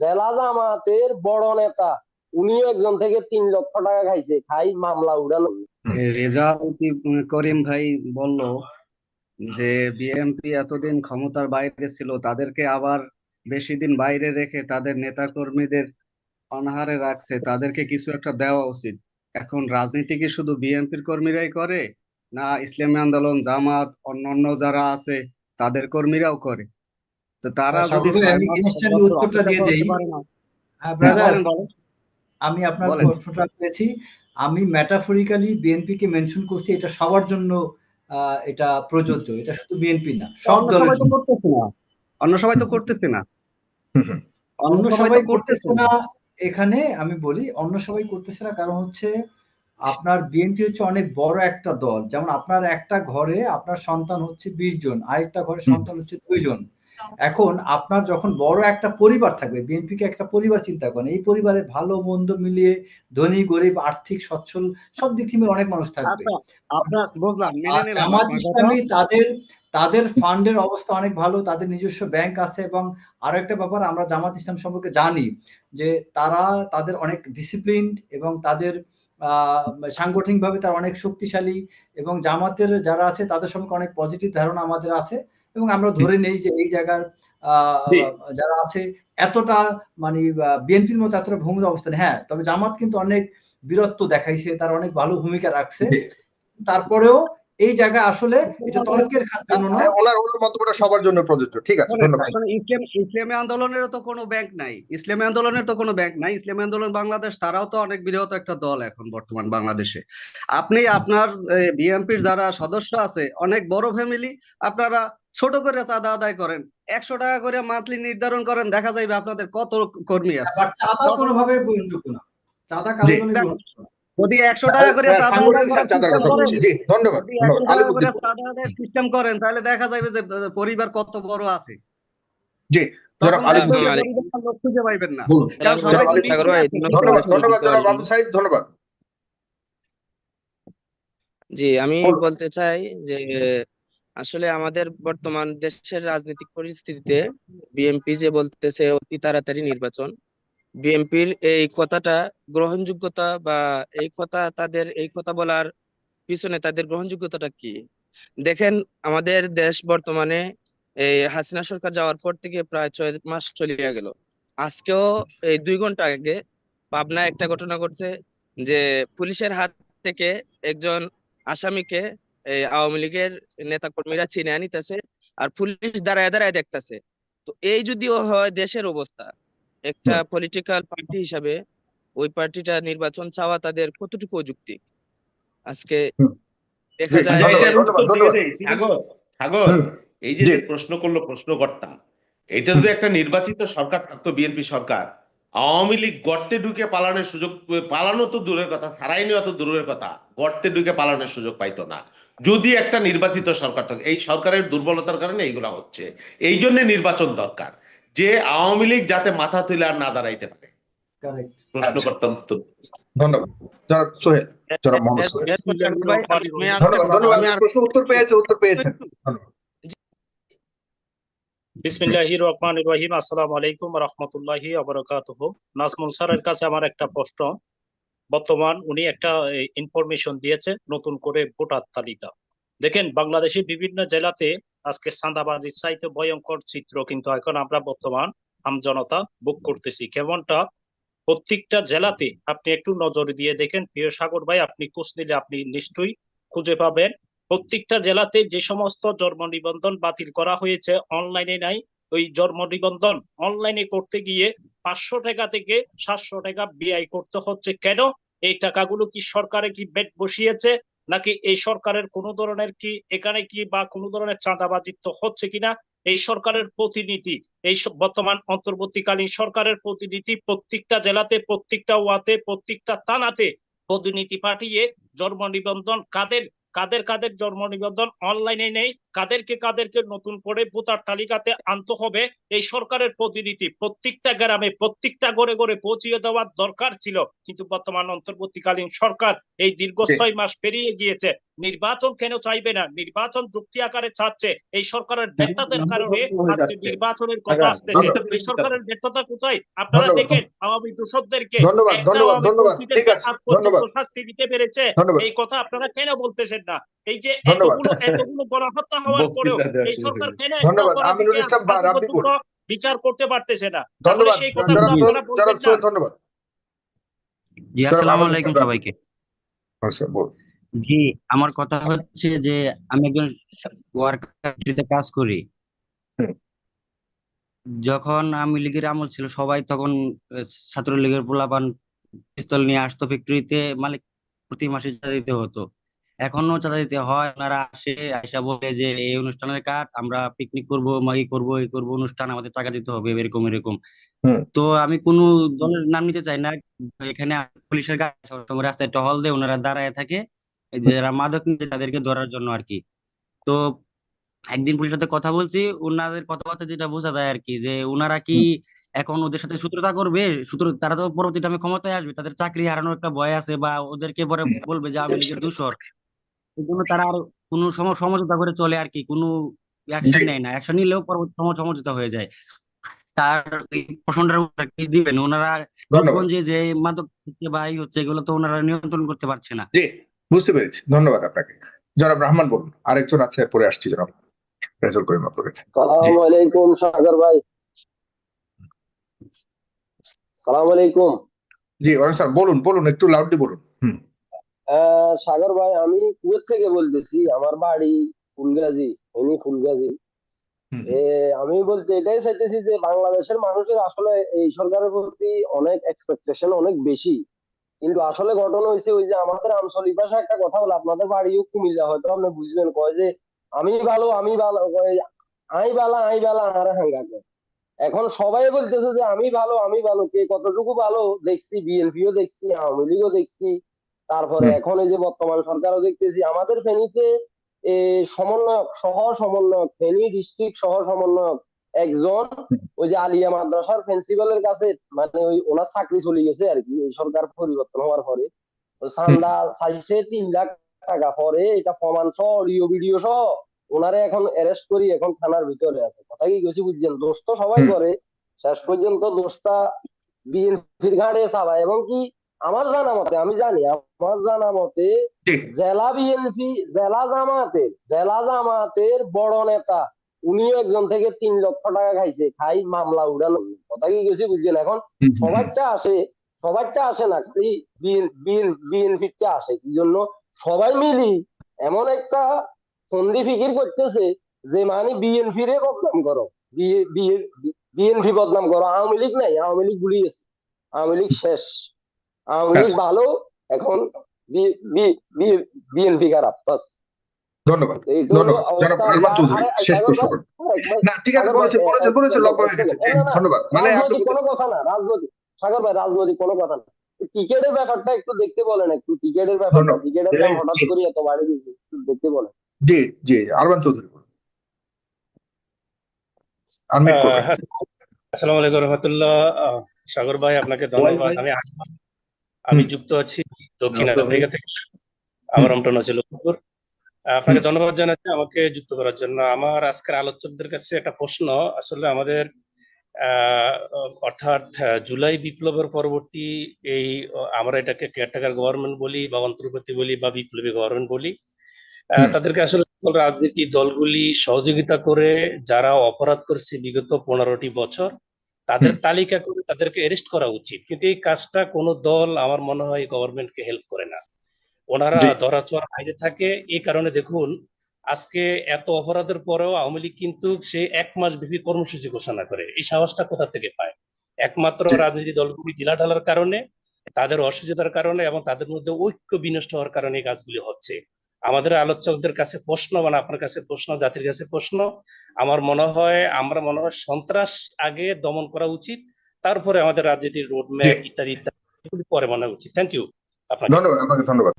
জেলা জামাতের বড় নেতা উনি একজন থেকে তিন লক্ষ টাকা খাইছে, খাই মামলা রেজাউল করিম ভাই বলল যে বিএনপি এতদিন ক্ষমতার বাইরে ছিল, তাদেরকে আবার বেশি দিন বাইরে রেখে তাদের নেতা কর্মীদের অনাহারে রাখছে, তাদেরকে কিছু একটা দেওয়া উচিত। এখন রাজনীতি কি শুধু বিএনপির কর্মীরাই করে, না ইসলামী আন্দোলন, জামাত, অন্যান্য যারা আছে, তাদের কর্মীরাও করে? তো তারা আচ্ছা, যদি উত্তরটা দিয়ে দেই। হ্যাঁ, ব্রাদার আমি আপনার প্রশ্নটা পেয়েছি। আমি ম্যাটাফরিক্যালি বিএনপি কে মেনশন করছি এটা সবার জন্য এটা প্রযোজ্য। এটা শুধু বিএনপি না সব দলের জন্য। করতেছে না। অন্য সবাই তো করতেছে না। অন্য অন্য সবাই করতেছে না। এখানে আমি বলি অন্য সবাই করতেছে না কারণ হচ্ছে আপনার বিএনপি হচ্ছে অনেক বড় একটা দল। যেমন আপনার একটা ঘরে আপনার সন্তান হচ্ছে বিশ জন আরেকটা ঘরে সন্তান হচ্ছে দুইজন এখন আপনার যখন বড় একটা পরিবার থাকবে বিএনপি কে একটা পরিবার চিন্তা করেন এই পরিবারে ভালো মন্দ মিলিয়ে ধনী গরিব আর্থিক সচ্ছল সব দিক থেকে অনেক মানুষ থাকবে। আচ্ছা জামাত ইসলামী তাদের তাদের ফান্ডের অবস্থা অনেক ভালো তাদের নিজস্ব ব্যাংক আছে এবং আরও একটা ব্যাপার আমরা জামাত ইসলাম সম্পর্কে জানি যে তারা তাদের অনেক ডিসিপ্লিন এবং তাদের আহ, সাংগঠনিকভাবে তারা অনেক শক্তিশালী এবং জামাতের যারা আছে তাদের সম্পর্কে অনেক পজিটিভ ধারণা আমাদের আছে। এবং আমরা ধরে নেই যে এই জায়গার আহ, যারা আছে এতটা মানে বিএনপির মতো এতটা ভঙ্গুর অবস্থানে হ্যাঁ তবে জামাত কিন্তু অনেক বীরত্ব দেখাইছে তার অনেক ভালো ভূমিকা রাখছে। তারপরেও এই জায়গায় আসলে এটা তর্কের খাতির জন্য হ্যাঁ, ওনার ওনার মন্তব্যটা সবার জন্য প্রযোজ্য। ঠিক আছে ধন্যবাদ। ইসলাম ইসলামী আন্দোলনেরও তো কোনো ব্যাংক নাই। ইসলামী আন্দোলনের তো কোনো ব্যাংক নাই। ইসলামী আন্দোলন বাংলাদেশ তারাও তো অনেক বৃহৎ একটা দল এখন বর্তমান বাংলাদেশে। আপনি আপনার বিএনপির যারা সদস্য আছে অনেক বড় ফ্যামিলি আপনারা ছোট করে চাঁদা আদায় করেন। একশো টাকা করে মান্থলি নির্ধারণ করেন দেখা যাবে আপনাদের কত কর্মী আছে। চাঁদা কোনোভাবে গ্রহণযোগ্য না। চাঁদা। যদি একশো টাকা করে হ্যাঁ, সিস্টেম করেন তাহলে দেখা যাবে যে পরিবার কত বড় আছে। জি জি আমি বলতে চাই যে আসলে আমাদের বর্তমান দেশের রাজনৈতিক পরিস্থিতিতে বিএনপি যে বলতেছে অতি তাড়াতাড়ি নির্বাচন, বিএনপির এই কথাটা গ্রহণযোগ্যতা বা এই কথা তাদের, এই কথা বলার পিছনে তাদের গ্রহণযোগ্যতাটা কি? দেখেন, আমাদের দেশ বর্তমানে এই হাসিনা সরকার যাওয়ার পর থেকে প্রায় ছয় মাস চলিয়া গেল। আজকেও এই দুই ঘণ্টা আগে পাবনায় একটা ঘটনা ঘটছে যে পুলিশের হাত থেকে একজন আসামিকে আওয়ামী লীগের নেতা কর্মীরা চিনে আনিতেছে আর পুলিশ দাঁড়ায় দাঁড়ায় দেখতেছে। তো এই যদিও হয় দেশের অবস্থা একটা পলিটিক্যাল পার্টি হিসাবে ওই পার্টিটা নির্বাচন চাওয়া তাদের কতটুকু যুক্তি আজকে দেখা যায় এই যে যে প্রশ্ন করল প্রশ্ন করতাম। এটা যদি একটা নির্বাচিত সরকার থাকতো বিএনপি সরকার আওয়ামী লীগ গর্তে ঢুকে পালানোর সুযোগ পালানো তো দূরের কথা সারাই নেওয়া তো দূরের কথা গর্তে ঢুকে পালানোর সুযোগ পাইতো না। যদি একটা নির্বাচিত সরকার থাকে এই সরকারের দুর্বলতার কারণে এইগুলা হচ্ছে। এই জন্য নির্বাচন দরকার যে আওয়ামী লীগ যাতে মাথা তুলে আর না দাঁড়াইতে পারে। Correct. প্রশ্ন। করতাম তো। ধন্যবাদ। সোহেল জনাব মোহাম্মদ সোহেল। এরপর ডাক্তার ভাই, আমি আর- ধন্যবাদ ধন্যবাদ। আমি আর- প্রশ্ন উত্তর পেয়েছে উত্তর পেয়েছেন। বিসমিল্লাহির রহমানির রহিম। আসসালামু আলাইকুম রহমতুল্লাহি আবরাকাতুহ নাজমুল স্যারের কাছে আমার একটা প্রশ্ন। বর্তমান উনি একটা ইনফরমেশন দিয়েছে নতুন করে ভোটার তালিকা। দেখেন, বাংলাদেশের বিভিন্ন জেলাতে আজকে চাঁদাবাজির চাইতে ভয়ঙ্কর চিত্র কিন্তু এখন আমরা বর্তমান আমজনতা বুক করতেছি। কেমনটা? প্রত্যেকটা জেলাতে আপনি একটু নজর দিয়ে দেখেন, প্রিয় সাগর ভাই, আপনি খোঁজ নিলে আপনি নিশ্চয়ই খুঁজে পাবেন। প্রত্যেকটা জেলাতে যে সমস্ত জন্ম নিবন্ধন বাতিল করা হয়েছে অনলাইনে নাই। ওই জন্ম নিবন্ধন অনলাইনে করতে গিয়ে পাঁচশো টাকা থেকে সাতশো টাকা ব্যয় করতে হচ্ছে। কেন? এই টাকাগুলো কি সরকারে কি বেট বসিয়েছে? নাকি এই সরকারের কোনো ধরনের কি এখানে কি বা কোনো ধরনের চাঁদাবাজিত্ব হচ্ছে কিনা? এই সরকারের প্রতিনিধি, এই বর্তমান অন্তর্বর্তীকালীন সরকারের প্রতিনিধি প্রত্যেকটা জেলাতে, প্রত্যেকটা ওয়াতে, প্রত্যেকটা থানাতে প্রতিনিধি পাঠিয়ে জন্ম নিবন্ধন কাদের কাদের কাদের জন্ম নিবন্ধন অনলাইনে নেই? কাদেরকে কাদেরকে নতুন করে ভোটার তালিকাতে আনতে হবে। এই সরকারের প্রতিনিধি প্রত্যেকটা গ্রামে প্রত্যেকটা ঘরে ঘরে পৌঁছিয়ে দেওয়ার দরকার ছিল। কিন্তু বর্তমান অন্তর্বর্তীকালীন সরকার এই দীর্ঘ ছয় মাস পেরিয়ে গিয়েছে। নির্বাচন কেন চাইবে না? নির্বাচন যুক্তি আকারে চাচ্ছে। এই সরকারের ব্যর্থতার কারণে আজকে নির্বাচনের কথা আসতেছে। এই সরকারের ব্যর্থতা কোথায়? আপনারা দেখেন আওয়ামী দূষকদেরকে ধন্যবাদ, ধন্যবাদ, ধন্যবাদ। ঠিক আছে, ধন্যবাদ। শাস্তি দিতে পেরেছে। এই কথা আপনারা কেন বলতেছেন না? এই যে। এতগুলো এতগুলো গণহত্যা হওয়ার পরেও এই সরকার কেন ধন্যবাদ। আমিনুল ইসলাম বার, আপনি বিচার করতে পারতেছে না। তাহলে সেই ধন্যবাদ জি আসসালামু আলাইকুম সবাইকে। আচ্ছা, জি আমার কথা হচ্ছে যে আমি একজন ওয়ার্কারিতে কাজ করি। যখন আওয়ামী লীগের আমল ছিল সবাই তখন ছাত্রলীগের পোলাপান পিস্তল নিয়ে আসতো ফ্যাক্টরিতে মালিক প্রতি মাসে দিতে হতো। এখনও চাঁদা দিতে হয়। ওনারা আসে আইসা বলে যে এই অনুষ্ঠানের কাট আমরা পিকনিক করব মাগি করব এই করব অনুষ্ঠান আমাদের টাকা দিতে হবে এরকম এরকম। তো আমি কোনো দলের নাম নিতে চাই না। এখানে পুলিশের গাড়ি সবসময় রাস্তায় টহল দেয় ওনারা দাঁড়ায় থাকে। যারা মাদক নিচ্ছে তাদেরকে ধরার জন্য আর কি। তো একদিন পুলিশের সাথে কথা বলছি ওনাদের কথাবার্তা যেটা বোঝা যায় আর কি যে ওনারা কি এখন ওদের সাথে শত্রুতা করবে? সূত্র তারা তো পরবর্তী টাইমে ক্ষমতায় আসবে তাদের চাকরি হারানোর একটা ভয় আছে বা ওদেরকে পরে বলবে যে আওয়ামী লীগের দূষর। এই জন্য তারা আর কোনো সম- সমঝোতা করে চলে আর কি কোনো অ্যাকশন নেয় না। অ্যাকশন নিলেও পরবর্তী সময় সমঝোতা হয়ে যায়। তার প্রশ্নটার উত্তর কি দিবেন? ওনারা ধন্যবাদ। রূপগঞ্জে যে মাদক বা এই হচ্ছে এগুলো তো ওনারা নিয়ন্ত্রণ করতে পারছে না। জি বুঝতে পেরেছি। ধন্যবাদ আপনাকে। জনাব রহমান বলুন আরেকজন আছে পরে আসছি জনাব। রেজল করিম আপনার কাছে। সালাম আলাইকুম সাগর ভাই। সালাম আলাইকুম। জি ওয়ারেন স্যার বলুন বলুন একটু লাউডলি বলুন। হুম। সাগর ভাই আমি কুয়েত থেকে বলতেছি। আমার বাড়ি ফুলগাজী এনি ফুলগাজী। আমি বলতে এটাই চাইতেছি যে বাংলাদেশের মানুষের আসলে এই সরকারের প্রতি অনেক এক্সপেকটেশন অনেক বেশি। কিন্তু আসলে ঘটনা হয়েছে ওই যে আমাদের আঞ্চলিক ভাষায় একটা কথা বলে আপনাদের বাড়িও কুমিল্লা হয়তো আপনি বুঝবেন কয় যে আমি ভালো আমি ভালো আই বালা আই বালা আর হাঙ্গা। এখন সবাই বলতেছে যে আমি ভালো আমি ভালো কে কতটুকু ভালো দেখছি বিএনপিও দেখছি আওয়ামী লীগও দেখছি। তারপরে এখন এই যে বর্তমান সরকারও দেখতেছি আমাদের ফেনীতে সমন্বয়ক সহ সমন্বয়ক ফেনী ডিস্ট্রিক্ট সহ সমন্বয়ক একজন ওই যে আলিয়া মাদ্রাসার প্রিন্সিপালের কাছে মানে ওই ওনার চাকরি চলে গেছে আর কি এই সরকার পরিবর্তন হওয়ার পরে। চান্দা চাইছে তিন লাখ টাকা পরে এটা প্রমাণ সহ অডিও ভিডিও সহ ওনারে এখন অ্যারেস্ট করি এখন থানার ভিতরে আছে। কথা কি গেছি বুঝছেন? দোষ তো সবাই করে শেষ পর্যন্ত দোষটা বিএনপির ঘাড়ে চালায় এবং কি আমার জানা মতে আমি জানি আমার জানা মতে জেলা বিএনপি জেলা জামাতের জেলা জামাতের বড় নেতা উনিও একজন থেকে তিন লক্ষ টাকা খাইছে খাই মামলা উড়ানো কথা কি গেছি বুঝছেন এখন। সবারটা আসে সবারটা আসে না খালি বিএনপিটা আসে কি জন্য? সবাই মিলি এমন একটা সন্ধি ফিকির করতেছে যে মানে বিএনপি রে বদনাম করো। বিএনপি বদনাম করো। আওয়ামী লীগ নাই আওয়ামী লীগ ভুলে গেছে। আওয়ামী লীগ শেষ। আওয়ামী। ভালো এখন বিএনপি খারাপ বাস। ধন্যবাদ ধন্যবাদ। জনাব আরমান চৌধুরী শেষ সাগর প্রশ্ন ভাই, করুন না ঠিক আছে বলেছেন বলেছেন বলেছেন লম্বা হয়ে গেছে। জি, না, না, না, ধন্যবাদ। মানে আপনি কোনো কথা না রাজনৈতিক সাগর ভাই রাজনৈতিক কোনো কথা না। টিকেটের ব্যাপারটা একটু দেখতে বলেন একটু টিকেটের ব্যাপারটা ধন্যবাদ। হঠাৎ করে এত বাড়ে দেখতে বলেন। জি জি আরমান চৌধুরী আসসালামু আলাইকুম রহমতুল্লাহ। সাগর ভাই আপনাকে ধন্যবাদ। আমি। আমি যুক্ত আছি দক্ষিণ আফ্রিকা থেকে। আমার হচ্ছে লক্ষ্মীপুর আপনাকে ধন্যবাদ জানাচ্ছি আমাকে যুক্ত করার জন্য। আমার আজকের আলোচকদের কাছে একটা প্রশ্ন। আসলে আমাদের অর্থাৎ জুলাই বিপ্লবের পরবর্তী এই আমরা এটাকে কেয়ারটেকার গভর্নমেন্ট বলি বা অন্তর্বর্তী বলি বা বিপ্লবী গভর্নমেন্ট বলি আহ, তাদেরকে আসলে সকল রাজনীতি দলগুলি সহযোগিতা করে যারা অপরাধ করছে বিগত পনেরোটি বছর তাদের তালিকা করে তাদেরকে অ্যারেস্ট করা উচিত। কিন্তু এই কাজটা কোনো দল আমার মনে হয় গভর্নমেন্টকে হেল্প করে না। ওনারা জি। ধরাছোঁয়ার বাইরে থাকে। এই কারণে দেখুন আজকে এত অপরাধের পরেও আওয়ামী লীগ কিন্তু সে এক মাস ব্যাপী কর্মসূচি ঘোষণা করে। এই সাহসটা কোথা থেকে পায়? একমাত্র। রাজনীতি দলগুলি ঢিলাঢালার কারণে তাদের অসুবিধার কারণে এবং তাদের মধ্যে ঐক্য বিনষ্ট হওয়ার কারণে এই কাজগুলি হচ্ছে। আমাদের আলোচকদের কাছে প্রশ্ন মানে আপনার কাছে প্রশ্ন জাতির কাছে প্রশ্ন। আমার মনে হয় আমরা মনে হয় সন্ত্রাস আগে দমন করা উচিত তারপরে আমাদের রাজনীতির রোডম্যাপ ইত্যাদি ইত্যাদি পরে মনে উচিত। থ্যাংক ইউ আপনাকে। ধন্যবাদ আপনাকে ধন্যবাদ।